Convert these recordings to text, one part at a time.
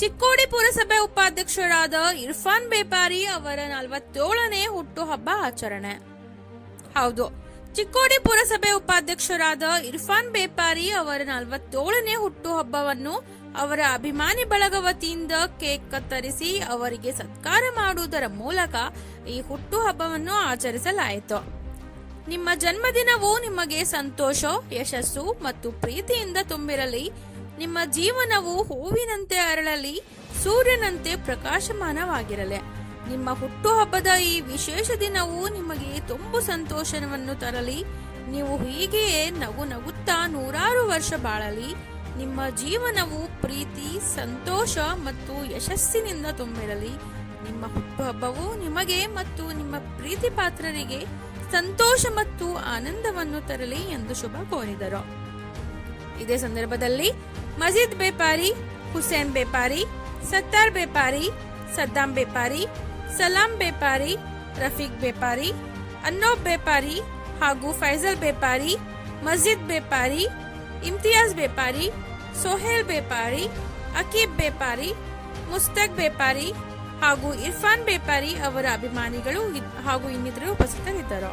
ಚಿಕ್ಕೋಡಿ ಪುರಸಭೆ ಉಪಾಧ್ಯಕ್ಷರಾದ ಇರ್ಫಾನ್ ಬೇಪಾರಿ ಅವರ ನಲವತ್ತೇಳನೇ ಹುಟ್ಟುಹಬ್ಬ ಆಚರಣೆ. ಹೌದು, ಚಿಕ್ಕೋಡಿ ಪುರಸಭೆ ಉಪಾಧ್ಯಕ್ಷರಾದ ಇರ್ಫಾನ್ ಬೇಪಾರಿ ಅವರ ನಲವತ್ತೇಳನೇ ಹುಟ್ಟುಹಬ್ಬವನ್ನು ಅವರ ಅಭಿಮಾನಿ ಬಳಗ ವತಿಯಿಂದ ಕೇಕ್ ಕತ್ತರಿಸಿ ಅವರಿಗೆ ಸತ್ಕಾರ ಮಾಡುವುದರ ಮೂಲಕ ಈ ಹುಟ್ಟುಹಬ್ಬವನ್ನು ಆಚರಿಸಲಾಯಿತು. ನಿಮ್ಮ ಜನ್ಮದಿನವು ನಿಮಗೆ ಸಂತೋಷ, ಯಶಸ್ಸು ಮತ್ತು ಪ್ರೀತಿಯಿಂದ ತುಂಬಿರಲಿ. ನಿಮ್ಮ ಜೀವನವು ಹೂವಿನಂತೆ ಅರಳಲಿ, ಸೂರ್ಯನಂತೆ ಪ್ರಕಾಶಮಾನವಾಗಿರಲಿ. ನಿಮ್ಮ ಹುಟ್ಟುಹಬ್ಬದ ಈ ವಿಶೇಷ ದಿನವು ನಿಮಗೆ ತುಂಬು ಸಂತೋಷವನ್ನು ತರಲಿ. ನೀವು ಹೀಗೆಯೇ ನಗು ನಗುತ್ತಾ ನೂರಾರು ವರ್ಷ ಬಾಳಲಿ. ನಿಮ್ಮ ಜೀವನವು ಪ್ರೀತಿ, ಸಂತೋಷ ಮತ್ತು ಯಶಸ್ಸಿನಿಂದ ತುಂಬಿರಲಿ. ನಿಮ್ಮ ಹುಟ್ಟುಹಬ್ಬವು ನಿಮಗೆ ಮತ್ತು ನಿಮ್ಮ ಪ್ರೀತಿ ಪಾತ್ರರಿಗೆ ಸಂತೋಷ ಮತ್ತು ಆನಂದವನ್ನು ತರಲಿ ಎಂದು ಶುಭ ಕೋರಿದರು. ಇದೇ ಸಂದರ್ಭದಲ್ಲಿ ಮಜೀದ್ ಬೇಪಾರಿ, ಹುಸೇನ್ ಬೇಪಾರಿ, ಸತ್ತಾರ್ ಬೇಪಾರಿ ಸದ್ದಾಂ ಬೇಪಾರಿ, ಸಲಾಂ ಬೇಪಾರಿ, ರಫೀಕ್ ಬೇಪಾರಿ, ಅನ್ನೋಬ್ ಬೇಪಾರಿ ಹಾಗೂ ಫೈಜಲ್ ಬೇಪಾರಿ ಮಸ್ಜಿದ್ ಬೇಪಾರಿ, ಇಮ್ತಿಯಾಜ್ ಬೇಪಾರಿ, ಸೊಹೇಲ್ ಬೇಪಾರಿ, ಅಕೀಬ್ ಬೇಪಾರಿ, ಮುಸ್ತಕ್ ಬೇಪಾರಿ ಹಾಗೂ ಇರ್ಫಾನ್ ಬೇಪಾರಿ ಅವರ ಅಭಿಮಾನಿಗಳು ಹಾಗೂ ಇನ್ನಿತರರು ಉಪಸ್ಥಿತರಿದ್ದರು.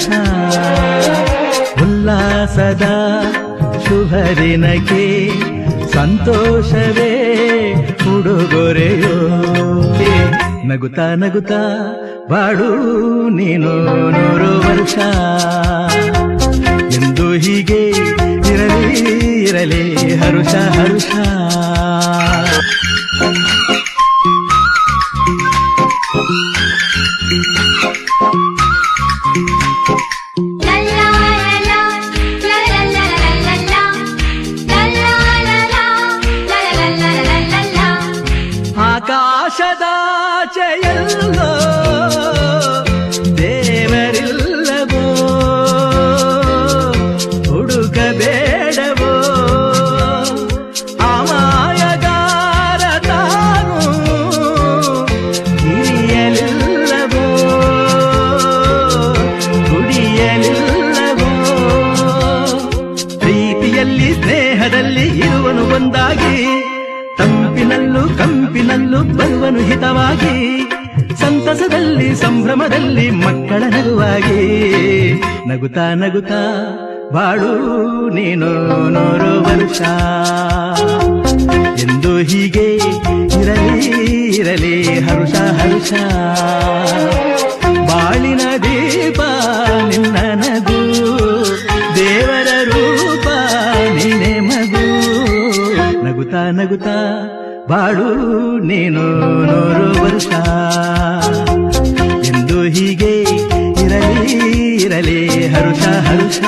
ಹರುಷ ಉಲ್ಲಾಸದ ಶುಭ ದಿನಕ್ಕೆ ಸಂತೋಷವೇ ಉಡುಗೊರೆಯೋ. ನಗುತ್ತಾ ನಗುತ್ತಾ ಬಾಡು ನೀನು ನೂರು ವರ್ಷ. ಎಂದು ಹೀಗೆ ಇರಲಿ ಇರಲಿ, ಹರುಷ ಹರುಷ. La ಆಕಾಶದಾಚೆಯಲ್ಲೋ ದೇವರಿಲ್ಲವೋ ತಂಪಿನಲ್ಲೂ ಕಂಪಿನಲ್ಲೂ ಬರುವನು ಹಿತವಾಗಿ. ಸಂತಸದಲ್ಲಿ, ಸಂಭ್ರಮದಲ್ಲಿ, ಮಕ್ಕಳ ನಗುವಾಗಿ. ನಗುತ್ತಾ ನಗುತ್ತಾ, ಬಾಳು ನೀನು ನೂರು ವರ್ಷ. ಎಂದು ಹೀಗೆ ಇರಲಿ ಇರಲಿ, ಹರುಷ ಹರುಷ. ಬಾಳಿನ ದೀಪ ನಿನ್ನ ನಗು. ದೇವರ ರೂಪ ನೀನೆ ಮಗು. ನಗುತ್ತಾ ನಗುತ್ತಾ ಬಾಳು ನೀನು ನೂರು ವರ್ಷ. ಎಂದು ಹೀಗೆ ಇರಲಿ ಇರಲಿ ಹರುಷ ಹರುಷ.